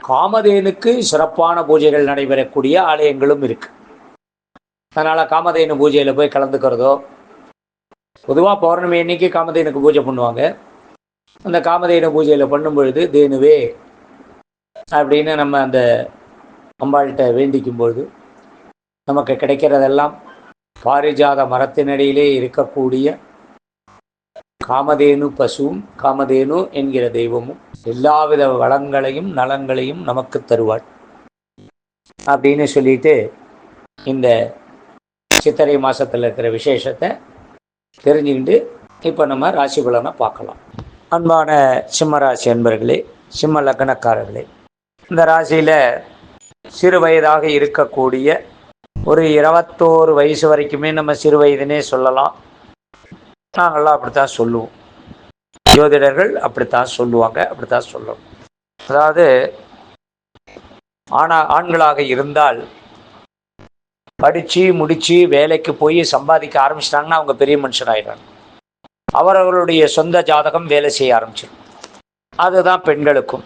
காமதேனுக்கு சிறப்பான பூஜைகள் நடைபெறக்கூடிய ஆலயங்களும் இருக்கு. அதனால் காமதேனு பூஜையில் போய் கலந்துக்கிறதோ பொதுவாக பௌர்ணமி அன்னைக்கு காமதேனுக்கு பூஜை பண்ணுவாங்க. அந்த காமதேனு பூஜையில் பண்ணும் பொழுது தேனுவே அப்படின்னு நம்ம அந்த அம்பாள்கிட்ட வேண்டிக்கும் பொழுது நமக்கு கிடைக்கிறதெல்லாம் பாரிஜாத மரத்தினடியிலே இருக்கக்கூடிய காமதேனு பசுவும் காமதேனு என்கிற தெய்வமும் எல்லாவித வளங்களையும் நலங்களையும் நமக்கு தருவாள். அப்படின்னு சொல்லிட்டு இந்த சித்திரை மாசத்துல இருக்கிற விசேஷத்தை தெரிஞ்சுக்கிட்டு இப்போ நம்ம ராசி பலனை பார்க்கலாம். அன்பான சிம்மராசி அன்பர்களே சிம்ம லக்னக்காரர்களே இந்த ராசியில் சிறு வயதாக இருக்கக்கூடிய ஒரு இருபத்தோரு வயசு வரைக்குமே நம்ம சிறு வயதுனே சொல்லலாம். நாங்கள்லாம் அப்படித்தான் சொல்லுவோம். ஜோதிடர்கள் அப்படித்தான் சொல்லுவாங்க அப்படித்தான் சொல்லணும். அதாவது ஆனா ஆண்களாக இருந்தால் படித்து முடித்து வேலைக்கு போய் சம்பாதிக்க ஆரம்பிச்சிட்டாங்கன்னா அவங்க பெரிய மனுஷன் ஆகிடுறாங்க அவரவர்களுடைய சொந்த ஜாதகம் வேலை செய்ய ஆரம்பிச்சிடும். அதுதான் பெண்களுக்கும்.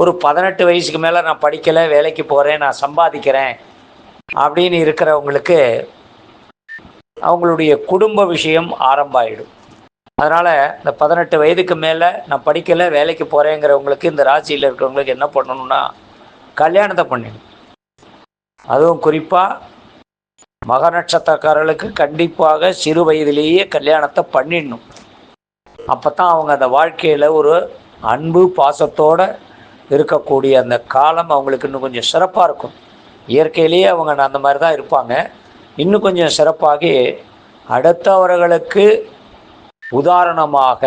ஒரு பதினெட்டு வயசுக்கு மேலே நான் படிக்கலை வேலைக்கு போகிறேன் நான் சம்பாதிக்கிறேன் அப்படின்னு இருக்கிறவங்களுக்கு அவங்களுடைய குடும்ப விஷயம் ஆரம்பாயிடும். அதனால் இந்த பதினெட்டு வயதுக்கு மேலே நான் படிக்கலை வேலைக்கு போகிறேங்கிறவங்களுக்கு இந்த ராசியில் இருக்கிறவங்களுக்கு என்ன பண்ணணும்னா கல்யாணத்தை பண்ணிடணும் அதுவும் குறிப்பாக மக நட்சத்திரக்காரர்களுக்கு கண்டிப்பாக சிறு வயதிலேயே கல்யாணத்தை பண்ணிடணும். அப்போ தான் அவங்க அந்த வாழ்க்கையில் ஒரு அன்பு பாசத்தோடு இருக்கக்கூடிய அந்த காலம் அவங்களுக்கு இன்னும் கொஞ்சம் சிறப்பாக இருக்கும். இயற்கையிலேயே அவங்க அந்த மாதிரி தான் இருப்பாங்க. இன்னும் கொஞ்சம் சிறப்பாகி அடுத்தவர்களுக்கு உதாரணமாக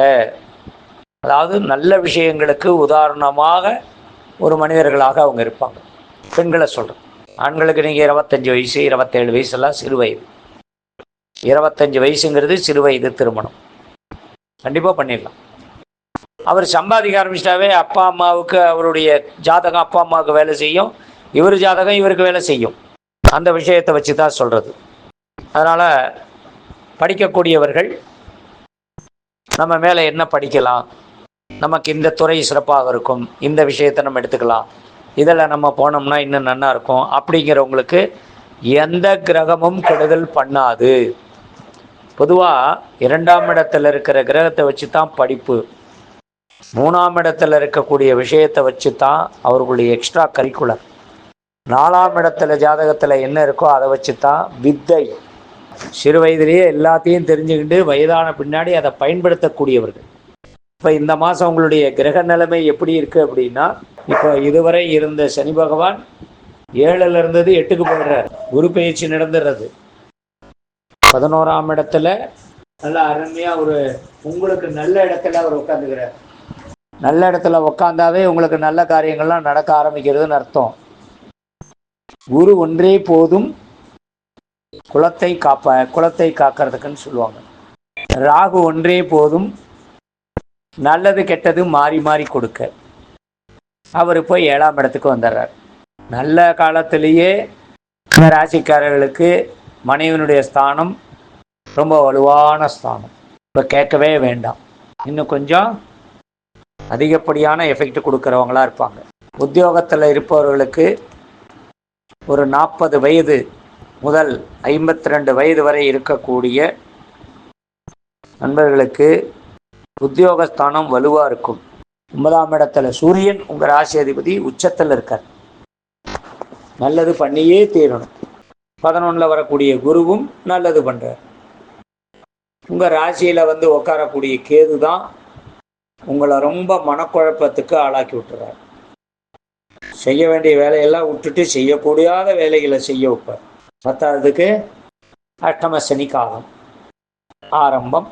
அதாவது நல்ல விஷயங்களுக்கு உதாரணமாக ஒரு மனிதர்களாக அவங்க இருப்பாங்க. பெண்களை சொல்கிறேன் ஆண்களுக்கு நீங்கள் இருபத்தஞ்சி வயசு இருபத்தேழு வயசுலாம் சிறு வயது. இருபத்தஞ்சி வயசுங்கிறது சிறு வயது திருமணம். கண்டிப்பாக பண்ணிடலாம். அவர் சம்பாதிக்க ஆரம்பிச்சிட்டாவே அப்பா அம்மாவுக்கு அவருடைய ஜாதகம் அப்பா அம்மாவுக்கு வேலை செய்யும். இவர் ஜாதகம் இவருக்கு வேலை செய்யும். அந்த விஷயத்தை வச்சு தான் சொல்கிறது அதனால் படிக்கக்கூடியவர்கள் நம்ம மேலே என்ன படிக்கலாம்? நமக்கு இந்த துறை சிறப்பாக இருக்கும். இந்த விஷயத்தை நம்ம எடுத்துக்கலாம். இதில் நம்ம போனோம்னா இன்னும் நல்லா இருக்கும். அப்படிங்கிறவங்களுக்கு எந்த கிரகமும் கெடுதல் பண்ணாது. பொதுவாக இரண்டாம் இடத்துல இருக்கிற கிரகத்தை வச்சு தான் படிப்பு. மூணாம் இடத்துல இருக்கக்கூடிய விஷயத்தை வச்சு தான் அவர்களுடைய எக்ஸ்ட்ரா கரிக்குலர் நாலாம் இடத்துல ஜாதகத்தில் என்ன இருக்கோ அதை வச்சு தான் வித்தை. சிறு வயதிலேயே எல்லாத்தையும் தெரிஞ்சுக்கிட்டு வயதான பின்னாடி அதை பயன்படுத்தக்கூடியவர்கள். இப்போ இந்த மாதம் உங்களுடைய கிரக நிலைமை எப்படி இருக்குது அப்படின்னா இப்போ இதுவரை இருந்த சனி பகவான் ஏழில் இருந்தது எட்டுக்கு போடுறார் குரு பயிற்சி நடந்துடுறது. பதினோராம் இடத்துல நல்லா அருமையாக ஒரு உங்களுக்கு நல்ல இடத்துல அவர் உட்காந்துக்கிறார் நல்ல இடத்துல உட்காந்தாவே உங்களுக்கு நல்ல காரியங்கள்லாம் நடக்க ஆரம்பிக்கிறதுன்னு அர்த்தம். குரு ஒன்றே போதும் குலத்தை காப்ப குலத்தை காக்கிறதுக்குன்னு சொல்லுவாங்க. ராகு ஒன்றே போதும் நல்லது கெட்டது மாறி மாறி கொடுக்க. அவர் போய் ஏழாம் இடத்துக்கு வந்துடுறார். நல்ல காலத்திலேயே ராசிக்காரர்களுக்கு மனைவனுடைய ஸ்தானம் ரொம்ப வலுவான ஸ்தானம். இப்போ கேட்கவே வேண்டாம். இன்னும் கொஞ்சம் அதிகப்படியான எஃபெக்ட் கொடுக்குறவங்களா இருப்பாங்க. உத்தியோகத்தில் இருப்பவர்களுக்கு ஒரு நாற்பது வயது முதல் ஐம்பத்தி ரெண்டு வயது வரை இருக்கக்கூடிய நண்பர்களுக்கு உத்தியோகஸ்தானம் வலுவாக இருக்கும். ஒன்பதாம் இடத்துல சூரியன் உங்கள் ராசி அதிபதி உச்சத்தில் இருக்கார். நல்லது பண்ணியே தீரணும். பதினொன்றில் வரக்கூடிய குருவும் நல்லது பண்ணுறார் உங்கள் ராசியில் வந்து உட்காரக்கூடிய கேது தான் உங்களை ரொம்ப மனக்குழப்பத்துக்கு ஆளாக்கி விட்டுறாரு. செய்ய வேண்டிய வேலையெல்லாம் விட்டுட்டு செய்யக்கூடாத வேலைகளை செய்ய வைப்பார். பத்தாவதுக்கு அஷ்டம சனி காலம் ஆரம்பம்.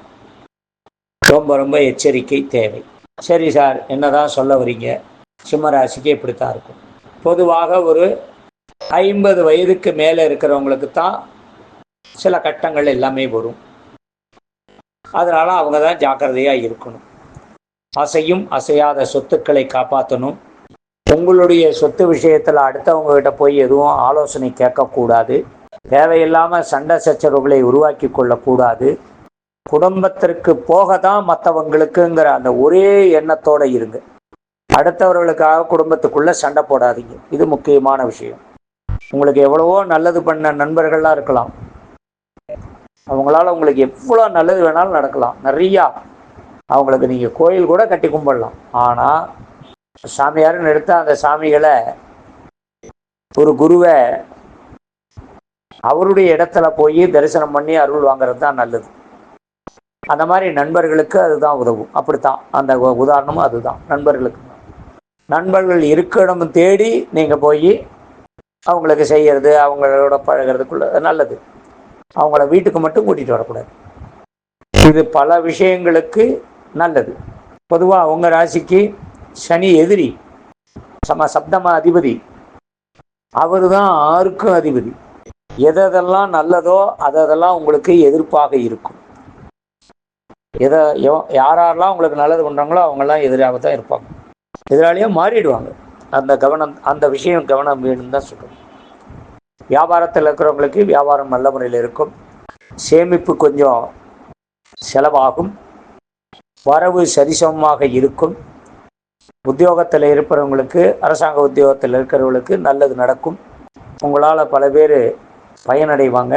ரொம்ப ரொம்ப எச்சரிக்கை தேவை. சரி சார் என்னதான் சொல்ல வரீங்க? சிம்மராசிக்கு இப்படித்தான் இருக்கும். பொதுவாக ஒரு ஐம்பது வயதுக்கு மேலே இருக்கிறவங்களுக்கு தான் சில கட்டங்கள் எல்லாமே வரும். அதனால் அவங்க தான் ஜாக்கிரதையாக இருக்கணும். அசையும் அசையாத சொத்துக்களை காப்பாற்றணும் உங்களுடைய சொத்து விஷயத்தில் அடுத்தவங்க கிட்ட போய் எதுவும் ஆலோசனை கேட்கக்கூடாது. தேவையில்லாமல் சண்டை சச்சரவுகளை உருவாக்கி கொள்ளக்கூடாது. குடும்பத்திற்கு போக தான் மற்றவங்களுக்குங்கிற அந்த ஒரே எண்ணத்தோடு இருங்க. அடுத்தவர்களுக்காக குடும்பத்துக்குள்ளே சண்டை போடாதீங்க. இது முக்கியமான விஷயம். உங்களுக்கு எவ்வளவோ நல்லது பண்ண நண்பர்கள்லாம் இருக்கலாம். அவங்களால உங்களுக்கு எவ்வளோ நல்லது வேணாலும் நடக்கலாம். நிறையா. அவங்களுக்கு நீங்கள் கோயில் கூட கட்டி கும்பிடலாம். ஆனால் சாமியாருன்னு எடுத்தால் அந்த சாமிகளை ஒரு குருவை அவருடைய இடத்துல போய் தரிசனம் பண்ணி அருள் வாங்குறது தான் நல்லது. அந்த மாதிரி நண்பர்களுக்கு அதுதான் உதவும். அப்படித்தான். அந்த உதாரணமும் அதுதான். நண்பர்களுக்கு. நண்பர்கள் இருக்கிடம் தேடி நீங்கள் போய் அவங்களுக்கு செய்கிறது அவங்களோட பழகிறதுக்குள்ள நல்லது. அவங்கள வீட்டுக்கு மட்டும் கூட்டிகிட்டு வரக்கூடாது. இது பல விஷயங்களுக்கு நல்லது. பொதுவாக அவங்க ராசிக்கு சனி எதிரி சம சப்தம அதிபதி. அவர் தான் ஆருக்கும் அதிபதி. எதெல்லாம் நல்லதோ அதெல்லாம் உங்களுக்கு எதிர்ப்பாக இருக்கும். எதை யாரெல்லாம் உங்களுக்கு நல்லது பண்ணுறாங்களோ அவங்கெல்லாம் எதிராக தான் இருப்பாங்க. எதிராளியாக மாறிடுவாங்க. அந்த கவனம் அந்த விஷயம் கவனம் வேணும்னு தான் சொல்கிறோம் வியாபாரத்தில் இருக்கிறவங்களுக்கு வியாபாரம் நல்ல முறையில் இருக்கும். சேமிப்பு கொஞ்சம் செலவாகும். வரவு சரிசமமாக இருக்கும். உத்தியோகத்தில் இருப்பவங்களுக்கு அரசாங்க உத்தியோகத்தில் இருக்கிறவங்களுக்கு நல்லது நடக்கும். உங்களால் பல பேர் பயனடைவாங்க.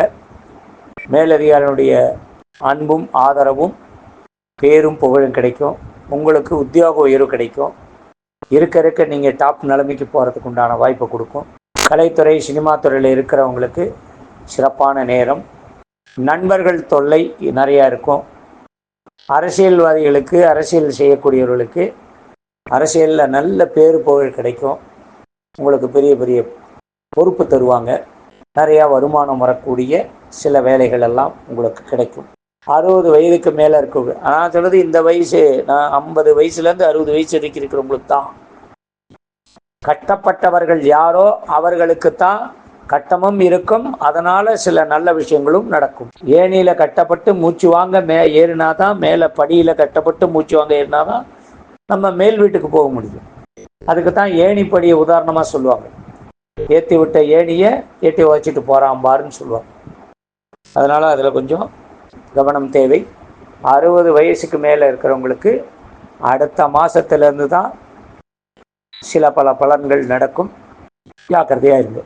மேலதிகாரினுடைய அன்பும் ஆதரவும் பேரும் புகழும் கிடைக்கும். உங்களுக்கு உத்தியோக உயர்வு கிடைக்கும். இருக்க இருக்க நீங்கள் டாப் நிலைமைக்கு போகிறதுக்கு உண்டான வாய்ப்பை கொடுக்கும். கலைத்துறை சினிமா துறையில் இருக்கிறவங்களுக்கு சிறப்பான நேரம். நண்பர்கள் தொல்லை நிறையா இருக்கும். அரசியல்வாதிகளுக்கு அரசியல் செய்யக்கூடியவர்களுக்கு அரசியலில் நல்ல பேர் புகழ் கிடைக்கும். உங்களுக்கு பெரிய பெரிய பொறுப்பு தருவாங்க. நிறையா வருமானம் வரக்கூடிய சில வேலைகள் எல்லாம் உங்களுக்கு கிடைக்கும். அறுபது வயதுக்கு மேலே இருக்க நான் சொல்கிறது இந்த வயசு நான் ஐம்பது வயசுலேருந்து அறுபது வயசு வரைக்கும் இருக்கிறவங்களுக்கு தான். கட்டப்பட்டவர்கள் யாரோ அவர்களுக்கு தான் கட்டமும் இருக்கும். அதனால சில நல்ல விஷயங்களும் நடக்கும். ஏனியில கட்டப்பட்டு மூச்சு வாங்க மே ஏறினா தான் மேலே படியில் கட்டப்பட்டு மூச்சு வாங்க ஏறினா தான் நம்ம மேல் வீட்டுக்கு போக முடியும். அதுக்கு தான் ஏணிப்படியை உதாரணமாக சொல்லுவாங்க. ஏற்றி விட்ட ஏணியை ஏற்றி வச்சுட்டு போகிறான் பாருன்னு சொல்லுவாங்க. அதனால் அதில் கொஞ்சம் கவனம் தேவை. அறுபது வயசுக்கு மேலே இருக்கிறவங்களுக்கு அடுத்த மாதத்துலேருந்து தான் சில பல பலன்கள் நடக்கும். ஜாக்கிரதையாக இருங்க.